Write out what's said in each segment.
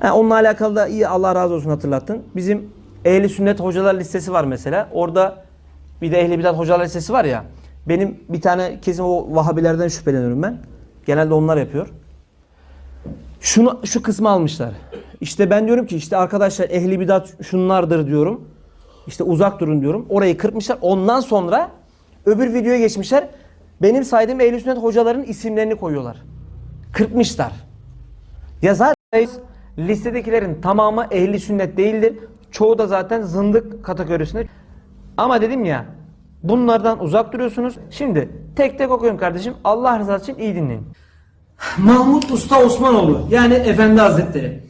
Ha, onunla alakalı da iyi Allah razı olsun hatırlattın. Bizim ehli sünnet hocalar listesi var mesela. Orada bir de ehli bidat hocalar listesi var ya. Benim bir tane kesin o Vahabilerden şüpheleniyorum ben. Genelde onlar yapıyor. Şunu şu kısmı almışlar. İşte ben diyorum ki işte arkadaşlar ehli bidat şunlardır diyorum. İşte uzak durun diyorum. Orayı kırpmışlar. Ondan sonra öbür videoya geçmişler. Benim saydığım ehli sünnet hocaların isimlerini koyuyorlar. Kırpmışlar. Ya zaten listedekilerin tamamı ehli sünnet değildir. Çoğu da zaten zındık kategorisinde. Ama dedim ya bunlardan uzak duruyorsunuz. Şimdi tek tek okuyun kardeşim. Allah rızası için iyi dinleyin. Mahmut Usta Osmanoğlu yani Efendi Hazretleri.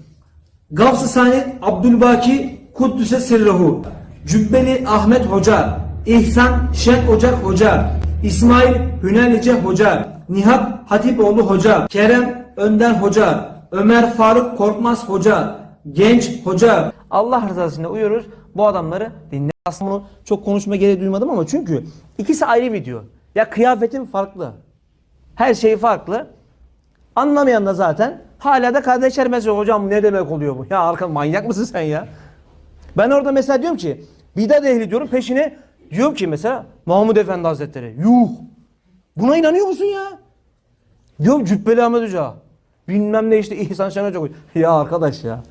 Gavs-ı Sanet Abdülbaki Kuddüs'e sirruhu. Cübbeli Ahmet Hoca. İhsan Şen Ocak Hoca. İsmail Hünelice Hoca. Nihat Hatipoğlu Hoca. Kerem Önder Hoca. Ömer Faruk Korkmaz Hoca. Genç Hoca. Allah rızası için uyuyoruz. Bu adamları dinle. Aslında bunu çok konuşma gereği duymadım ama çünkü ikisi ayrı video. Ya kıyafetin farklı. Her şey farklı. Anlamayan da zaten hala da kardeşler mesela hocam ne demek oluyor bu? Ya arka manyak mısın sen ya? Ben orada mesela diyorum ki bidat ehli diyorum peşine diyorum ki mesela Mahmud Efendi Hazretleri. Yuh! Buna inanıyor musun ya? Diyorum Cübbeli Ahmet Hoca. Bilmem ne işte İhsan Şen Hoca. Ya arkadaş ya.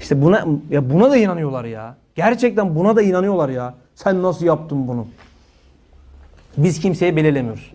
İşte buna ya buna da inanıyorlar ya. Gerçekten buna da inanıyorlar ya. Sen nasıl yaptın bunu? Biz kimseye belirlemiyoruz.